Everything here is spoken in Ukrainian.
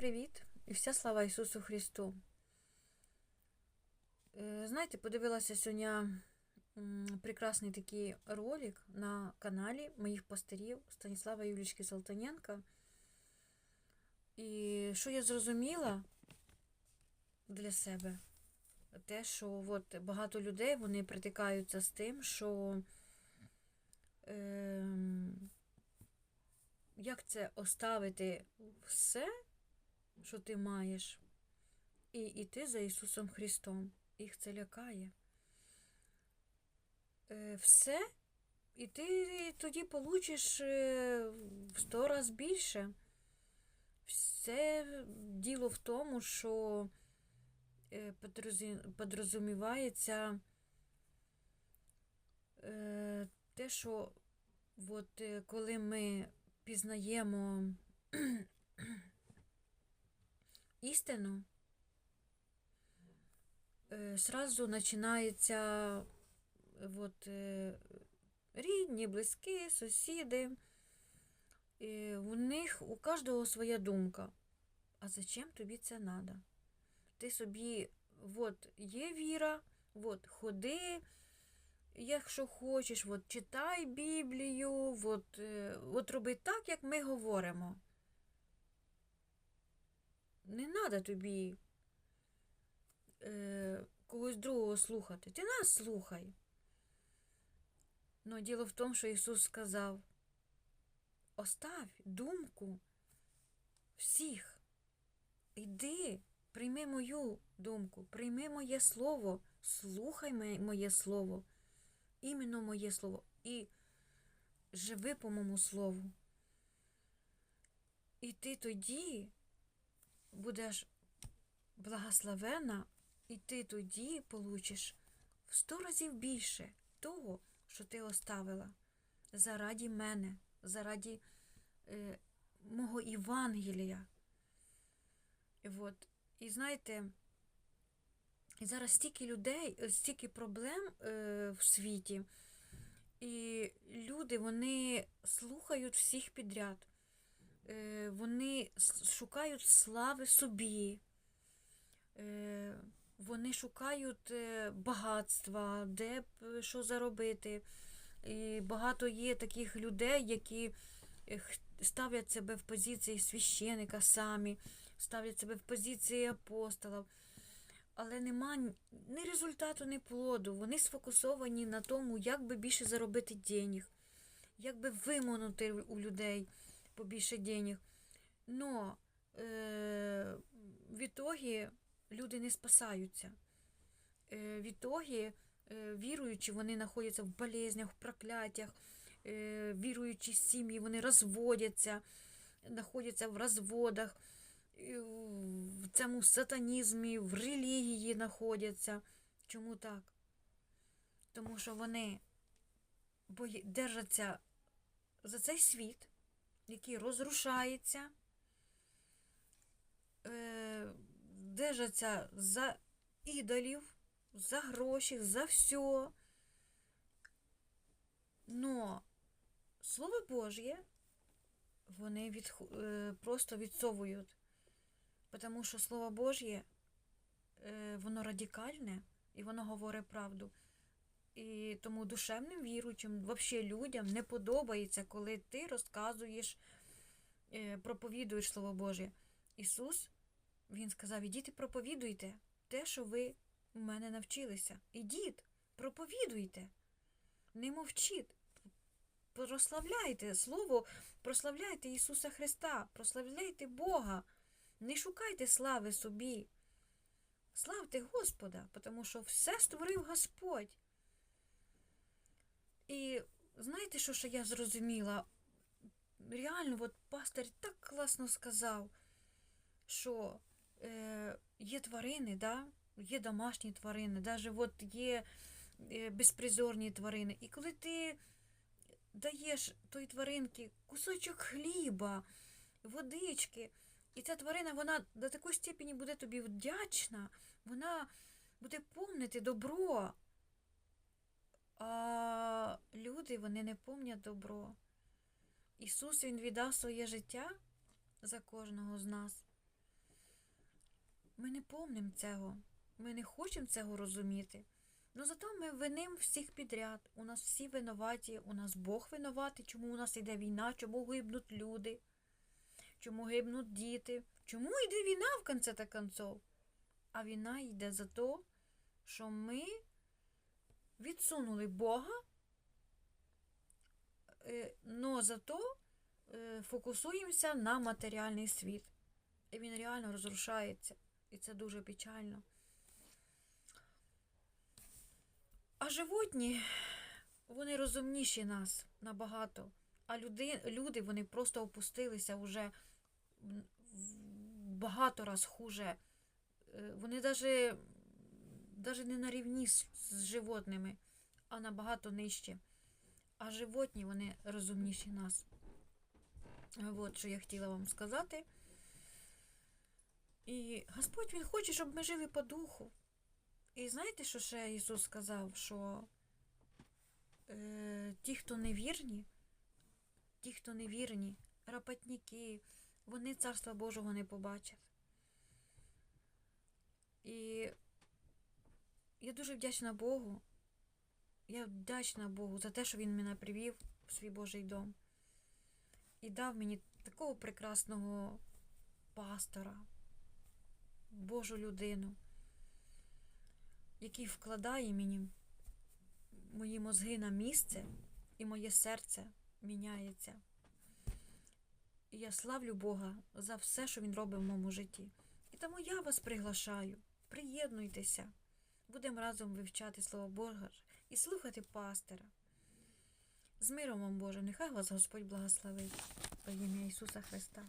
привіт і вся слава Ісусу Христу. Е, Знаєте, подивилася сьогодні прекрасний такий ролик на каналі моїх пастирів Станіслава Юлічки Салтаненка. І що я зрозуміла для себе? Те, що от багато людей вони притикаються з тим, що ем, як це оставити все, що ти маєш, і йти за Ісусом Христом. Їх це лякає. Е, Все, і ти тоді получиш е, в сто раз більше. Все діло в тому, що е, подрозумівається те, що от, коли ми пізнаємо істину, е, сразу починається от, е, рідні, близькі, сусіди. І у них у кожного своя думка. А зачем тобі це треба? Ти собі, от є віра, от ходи, якщо хочеш, от читай Біблію, от, е, от роби так, як ми говоримо. Не треба тобі е, когось другого слухати. Ти нас слухай. Но діло в тому, що Ісус сказав: оставь думку всіх. Йди, прийми мою думку, прийми моє слово, слухай моє слово, іменно моє слово, і живи по моєму слову. І ти тоді будеш благословена, і ти тоді получиш в сто разів більше того, що ти оставила заради мене, заради е, мого Євангелія. От. І знаєте, і зараз стільки людей, е, стільки проблем е, в світі, і люди вони слухають всіх підряд. Е, вони шукають слави собі, е, вони шукають е, багатства, де б що заробити. І багато є таких людей, які ставлять себе в позиції священика самі, ставлять себе в позиції апостолів. Але нема ні- результату, ні плоду. Вони сфокусовані на тому, як би більше заробити денег, як би виманути у людей побільше денег. Но е, в ітогі люди не спасаються. Е, в ітогі е, віруючі, вони знаходяться в болезнях, в прокляттях, е, віруючі сім'ї, вони розводяться, знаходяться в розводах, в цьому сатанізмі, в релігії знаходяться. Чому так? Тому що вони держаться за цей світ, який розрушається, е, держаться за ідолів, за гроші, за все. Но Слово Божє вони відху- е, просто відсовують. Тому що Слово Божє, е, воно радикальне і воно говорить правду. І тому душевним віруючим, взагалі людям не подобається, коли ти розказуєш, е, проповідуєш Слово Боже. Ісус, Він сказав, ідіть проповідуйте те, що ви у мене навчилися. Ідіть, проповідуйте, не мовчіть, прославляйте Слово, прославляйте Ісуса Христа, прославляйте Бога, не шукайте слави собі. Славте Господа, тому що все створив Господь. І знаєте, що ще я зрозуміла? Реально, от пастор так класно сказав, що е, є тварини, да? є домашні тварини, навіть от є е, безпризорні тварини. І коли ти даєш той тваринці кусочок хліба, водички, і ця тварина, вона до такої степені буде тобі вдячна, вона буде помнити добро. А люди вони не помнять добро. Ісус Він віддав своє життя за кожного з нас. Ми не помним цього, ми не хочемо цього розуміти. Ну зато ми виним всіх підряд. У нас всі винуваті, у нас Бог винуватий, чому у нас йде війна, чому гибнуть люди, чому гибнуть діти, чому йде війна в кінці та концов? А війна йде за те, що ми відсунули Бога, е, но зато е, фокусуємося на матеріальний світ. І він реально розрушається. І це дуже печально. А животні, вони розумніші нас набагато. А люди, люди вони просто опустилися вже багато раз хуже. Е, Вони навіть, навіть не на рівні з, животними, а набагато нижче. А животні вони розумніші нас. От що я хотіла вам сказати. І Господь Він хоче, щоб ми жили по духу. І знаєте, що ще Ісус сказав? Що е, ті, хто невірні, ті, хто невірні, рапатники, вони Царства Божого не побачать. І я дуже вдячна Богу. Я вдячна Богу за те, що Він мене привів в свій Божий дом і дав мені такого прекрасного пастора, Божу людину, який вкладає мені мої мозги на місце, і моє серце міняється. І я славлю Бога за все, що Він робить в моєму житті. І тому я вас приглашаю, приєднуйтеся, будемо разом вивчати Слово Бога і слухати пастира. З миром вам Боже, нехай вас Господь благословить во ім'я Ісуса Христа.